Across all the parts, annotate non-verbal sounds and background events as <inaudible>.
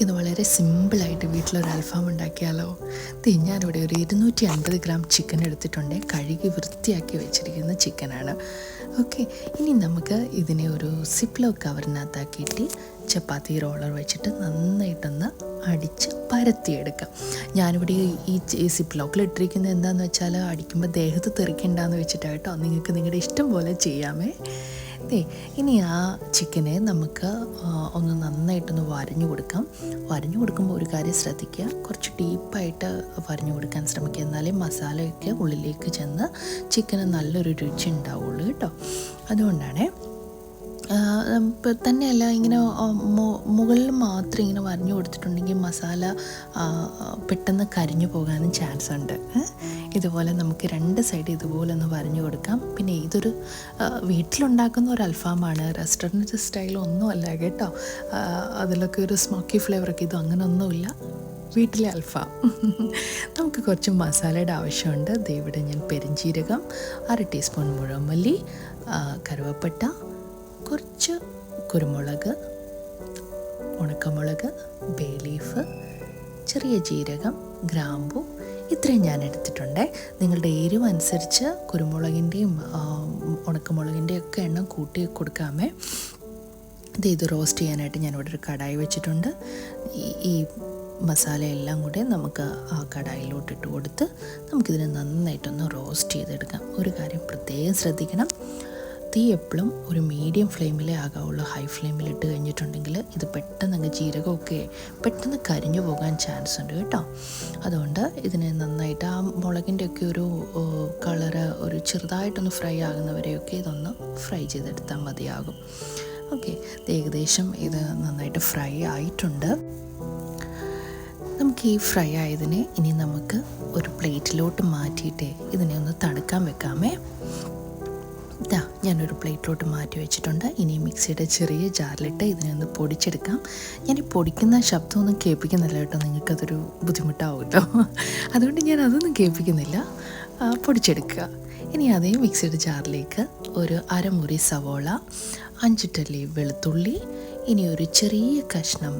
നമുക്കിത് വളരെ സിമ്പിളായിട്ട് വീട്ടിലൊരു അൽഫാം ഉണ്ടാക്കിയാലോ? ദേ ഞാനിവിടെ ഒരു ഇരുന്നൂറ്റി അൻപത് ഗ്രാം ചിക്കൻ എടുത്തിട്ടുണ്ട്. കഴുകി വൃത്തിയാക്കി വെച്ചിരിക്കുന്ന ചിക്കനാണ്. ഓക്കെ ഇനി നമുക്ക് ഇതിനെ ഒരു സിപ്ലോ കവറിനകത്താക്കിയിട്ട് ചപ്പാത്തി റോളർ വെച്ചിട്ട് നന്നായിട്ടൊന്ന് അടിച്ച് പരത്തിയെടുക്കാം. ഞാനിവിടെ ഈ ഈ സിപ്ലോക്കിൽ ഇട്ടിരിക്കുന്നത് എന്താണെന്ന് വെച്ചാൽ അടിക്കുമ്പോൾ ദേഹത്ത് തെറിക്കണ്ടെന്ന് വെച്ചിട്ടാട്ടോ നിങ്ങൾക്ക് നിങ്ങളുടെ ഇഷ്ടം പോലെ ചെയ്യാമേ. ദേ ഇനി ആ ചിക്കനെ നമുക്ക് ഒന്ന് നന്നായിട്ടൊന്ന് വരഞ്ഞു കൊടുക്കാം. വരഞ്ഞു കൊടുക്കുമ്പോൾ ഒരു കാര്യം ശ്രദ്ധിക്കുക. കുറച്ച് ഡീപ്പായിട്ട് വരഞ്ഞു കൊടുക്കാൻ ശ്രമിക്കുക. എന്നാലേ മസാലയൊക്കെ ഉള്ളിലേക്ക് ചെന്ന് ചിക്കന് നല്ലൊരു രുചി ഉണ്ടാവുള്ളൂ കേട്ടോ. അതുകൊണ്ടാണേ തന്നെയല്ല ഇങ്ങനെ മുകളിൽ മാത്രം ഇങ്ങനെ വരഞ്ഞു കൊടുത്തിട്ടുണ്ടെങ്കിൽ മസാല പെട്ടെന്ന് കരിഞ്ഞു പോകാനും ചാൻസ് ഉണ്ട്. ഇതുപോലെ നമുക്ക് രണ്ട് സൈഡ് ഇതുപോലെ ഒന്ന് വരഞ്ഞു കൊടുക്കാം. പിന്നെ ഇതൊരു വീട്ടിലുണ്ടാക്കുന്ന ഒരു അൽഫാമാണ്. റെസ്റ്റോറന്റ് സ്റ്റൈൽ ഒന്നുമല്ല കേട്ടോ. അതിലൊക്കെ ഒരു സ്മോക്കി ഫ്ലേവറൊക്കെ ഇതും അങ്ങനെ ഒന്നുമില്ല വീട്ടിലെ അൽഫാം. <laughs> നമുക്ക് കുറച്ച് മസാലയുടെ ആവശ്യമുണ്ട്. ഇവിടെ ഞാൻ പെരിഞ്ചീരകം അര ടീസ്പൂൺ മുഴമല്ലി മല്ലി കറുവപ്പട്ട കുറച്ച് കുരുമുളക് ഉണക്കമുളക് ബേ ലീഫ് ചെറിയ ജീരകം ഗ്രാമ്പു ഇത്രയും ഞാൻ എടുത്തിട്ടുണ്ട്. നിങ്ങളുടെ എരിവ് അനുസരിച്ച് കുരുമുളകിന്റെയും ഉണക്കമുളകിന്റെയും ഒക്കെ എണ്ണം കൂട്ടി കൊടുക്കാമേ. ഇത് ഇത് റോസ്റ്റ് ചെയ്യാനായിട്ട് ഞാനിവിടെ ഒരു കടായി വെച്ചിട്ടുണ്ട്. ഈ മസാലയെല്ലാം കൂടെ നമുക്ക് ആ കടായിലോട്ട് ഇട്ട് കൊടുത്ത് നമുക്കിതിനെ നന്നായിട്ടൊന്ന് റോസ്റ്റ് ചെയ്തെടുക്കാം. ഒരു കാര്യം പ്രത്യേകം ശ്രദ്ധിക്കണം. തീ എപ്പോഴും ഒരു മീഡിയം ഫ്ലെയിമിലേ ആകാവുള്ളൂ. ഹൈ ഫ്ലെയിമിൽ ഇട്ട് കഴിഞ്ഞിട്ടുണ്ടെങ്കിൽ ഇത് പെട്ടെന്ന് അങ്ങ് ജീരകമൊക്കെ പെട്ടെന്ന് കരിഞ്ഞു പോകാൻ ചാൻസ് ഉണ്ട് കേട്ടോ. അതുകൊണ്ട് ഇതിനെ നന്നായിട്ട് ആ മുളകിന്റെ ഒക്കെ ഒരു കളറ് ഒരു ചെറുതായിട്ടൊന്ന് ഫ്രൈ ആകുന്നവരെയൊക്കെ ഇതൊന്ന് ഫ്രൈ ചെയ്തെടുത്താൽ മതിയാകും. ഓക്കെ ഏകദേശം ഇത് നന്നായിട്ട് ഫ്രൈ ആയിട്ടുണ്ട്. നമുക്ക് ഈ ഫ്രൈ ആയതിനെ ഇനി നമുക്ക് ഒരു പ്ലേറ്റിലോട്ട് മാറ്റിയിട്ട് ഇതിനെ ഒന്ന് തണുക്കാൻ വെക്കാമേ. ഇതാ ഞാനൊരു പ്ലേറ്റിലോട്ട് മാറ്റി വെച്ചിട്ടുണ്ട്. ഇനി മിക്സിയുടെ ചെറിയ ജാറിലിട്ട് ഇതിനെ ഒന്ന് പൊടിച്ചെടുക്കാം. ഞാൻ ഈ പൊടിക്കുന്ന ശബ്ദമൊന്നും കേൾപ്പിക്കുന്നില്ല കേട്ടോ. നിങ്ങൾക്കതൊരു ബുദ്ധിമുട്ടാവുമല്ലോ. അതുകൊണ്ട് ഞാൻ അതൊന്നും കേൾപ്പിക്കുന്നില്ല. പൊടിച്ചെടുക്കുക. ഇനി അതേ മിക്സിയുടെ ജാറിലേക്ക് ഒരു അരമുറി സവോള അഞ്ചിട്ടല്ലി വെളുത്തുള്ളി ഇനി ഒരു ചെറിയ കഷ്ണം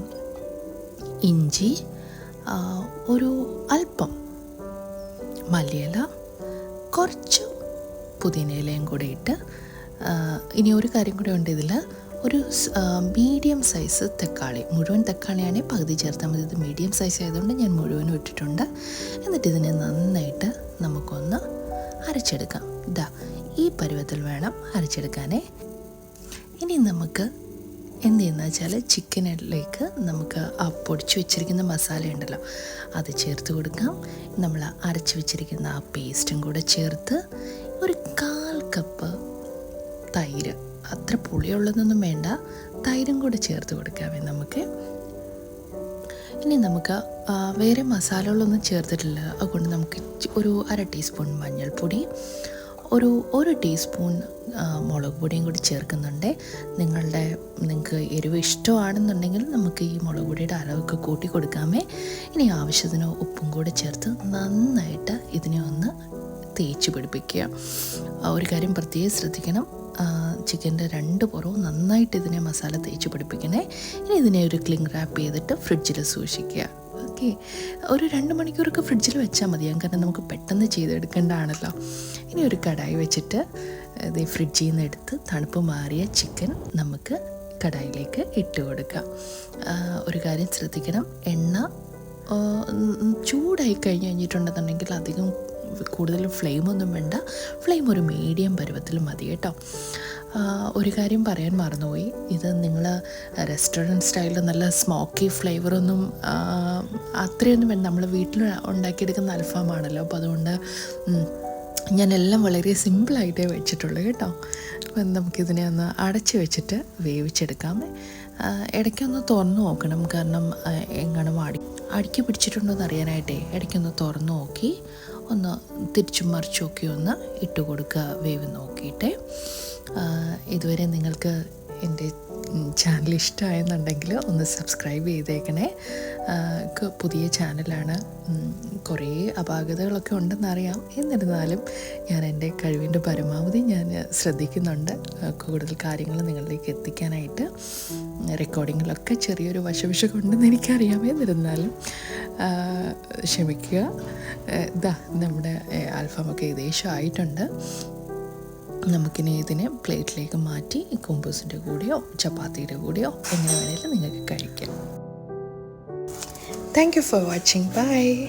ഇഞ്ചി ഒരു അല്പം മല്ലിയില കുറച്ച് പുതിനയിലയും കൂടെ ഇട്ട് ഇനി ഒരു കാര്യം കൂടെ ഉണ്ട് ഇതിൽ ഒരു മീഡിയം സൈസ് തക്കാളി. മുഴുവൻ തക്കാളിയാണെങ്കിൽ പകുതി ചേർത്താൽ മതി. ഇത് മീഡിയം സൈസ് ആയതുകൊണ്ട് ഞാൻ മുഴുവനും ഇട്ടിട്ടുണ്ട്. എന്നിട്ട് ഇതിനെ നന്നായിട്ട് നമുക്കൊന്ന് അരച്ചെടുക്കാം. ഇതാ ഈ പരുവത്തിൽ വേണം അരച്ചെടുക്കാനേ. ഇനി നമുക്ക് എന്ത് ചെയ്യുന്ന വെച്ചാൽ ചിക്കനിലേക്ക് നമുക്ക് ആ പൊടിച്ചു വെച്ചിരിക്കുന്ന മസാല ഉണ്ടല്ലോ അത് ചേർത്ത് കൊടുക്കാം. നമ്മൾ അരച്ച് വെച്ചിരിക്കുന്ന ആ പേസ്റ്റും കൂടെ ചേർത്ത് ഒരു കാൽ കപ്പ് തൈര്. അത്ര പുളിയുള്ളതൊന്നും വേണ്ട. തൈരും കൂടെ ചേർത്ത് കൊടുക്കാമേ നമുക്ക്. ഇനി നമുക്ക് വേറെ മസാലകളൊന്നും ചേർത്തിട്ടില്ല. അതുകൊണ്ട് നമുക്ക് ഒരു അര ടീസ്പൂൺ മഞ്ഞൾപ്പൊടി ഒരു ഒരു ടീസ്പൂൺ മുളക് പൊടിയും കൂടി ചേർക്കുന്നുണ്ട്. നിങ്ങളുടെ നിങ്ങൾക്ക് എരിവ് ഇഷ്ടമാണെന്നുണ്ടെങ്കിൽ നമുക്ക് ഈ മുളക് പൊടിയുടെ അളവൊക്കെ കൂട്ടി കൊടുക്കാമേ. ഇനി ആവശ്യത്തിന് ഉപ്പും കൂടി ചേർത്ത് നന്നായിട്ട് ഇതിനെ ഒന്ന് തേച്ച് പിടിപ്പിക്കുക. ഒരു കാര്യം പ്രത്യേകം ശ്രദ്ധിക്കണം. ചിക്കന്റെ രണ്ട് പുറവും നന്നായിട്ട് ഇതിനെ മസാല തേച്ച് പിടിപ്പിക്കണേ. ഇനി ഇതിനെ ഒരു ക്ലിങ് റാപ്പ് ചെയ്തിട്ട് ഫ്രിഡ്ജിൽ സൂക്ഷിക്കുക. ഓക്കെ. ഒരു രണ്ട് മണിക്കൂറൊക്കെ ഫ്രിഡ്ജിൽ വെച്ചാൽ മതിയാകും കാരണം നമുക്ക് പെട്ടെന്ന് ചെയ്തെടുക്കേണ്ടതാണല്ലോ. ഇനി ഒരു കടായി വെച്ചിട്ട് ഇത് ഫ്രിഡ്ജിൽ നിന്ന് എടുത്ത് തണുപ്പ് മാറിയ ചിക്കൻ നമുക്ക് കടായിലേക്ക് ഇട്ട് കൊടുക്കാം. ഒരു കാര്യം ശ്രദ്ധിക്കണം. എണ്ണ ചൂടായി കഴിഞ്ഞ് കഴിഞ്ഞിട്ടുണ്ടെന്നുണ്ടെങ്കിൽ അധികം കൂടുതൽ ഫ്ലെയിമൊന്നും വേണ്ട. ഫ്ലെയിം ഒരു മീഡിയം പരുവത്തിൽ മതി കേട്ടോ. ഒരു കാര്യം പറയാൻ മറന്നുപോയി. ഇത് നിങ്ങൾ റെസ്റ്റോറന്റ് സ്റ്റൈലിൽ നല്ല സ്മോക്കി ഫ്ലേവറൊന്നും അത്രയൊന്നും വേണ്ട. നമ്മൾ വീട്ടിൽ ഉണ്ടാക്കിയെടുക്കുന്ന അൽഫാമാണല്ലോ. അപ്പോൾ അതുകൊണ്ട് ഞാനെല്ലാം വളരെ സിമ്പിളായിട്ടേ വെച്ചിട്ടുള്ളൂ കേട്ടോ. അപ്പം നമുക്കിതിനെ ഒന്ന് അടച്ച് വെച്ചിട്ട് വേവിച്ചെടുക്കാം ഇടയ്ക്കൊന്ന് തുറന്നു നോക്കണം. കാരണം എങ്ങാനും അടി അടിക്ക് പിടിച്ചിട്ടുണ്ടോ എന്ന് അറിയാനായിട്ടേ ഇടയ്ക്കൊന്ന് തുറന്നു നോക്കി. ഒന്ന് തിരിച്ചും മറിച്ചും ഒക്കെ ഒന്ന് ഇട്ട് കൊടുക്കുക വേവ് നോക്കിയിട്ട്. ഇതുവരെ നിങ്ങൾക്ക് എന്റെ ചാനൽ ഇഷ്ടമായെന്നുണ്ടെങ്കിൽ ഒന്ന് സബ്സ്ക്രൈബ് ചെയ്തേക്കണേ. പുതിയ ചാനലാണ് കുറേ അപാകതകളൊക്കെ ഉണ്ടെന്നറിയാം. എന്നിരുന്നാലും ഞാൻ എന്റെ കഴിവിന്റെ പരമാവധി ഞാൻ ശ്രദ്ധിക്കുന്നുണ്ട്. കൂടുതൽ കാര്യങ്ങൾ നിങ്ങളിലേക്ക് എത്തിക്കാനായിട്ട്. റെക്കോർഡിങ്ങിലൊക്കെ ചെറിയൊരു വശവിശക്കുണ്ടെന്ന് എനിക്കറിയാം. എന്നിരുന്നാലും ക്ഷമിക്കുക. ഇതാ നമ്മുടെ ആൽഫമൊക്കെ ഏകദേശം ആയിട്ടുണ്ട്. നമുക്കിനി ഇതിനെ പ്ലേറ്റിലേക്ക് മാറ്റി കുമ്പൂസിന്റെ കൂടെയോ ചപ്പാത്തിയുടെ കൂടെയോ എങ്ങനെ വേണമെങ്കിലും നിങ്ങൾക്ക് കഴിക്കാം. Thank you for watching bye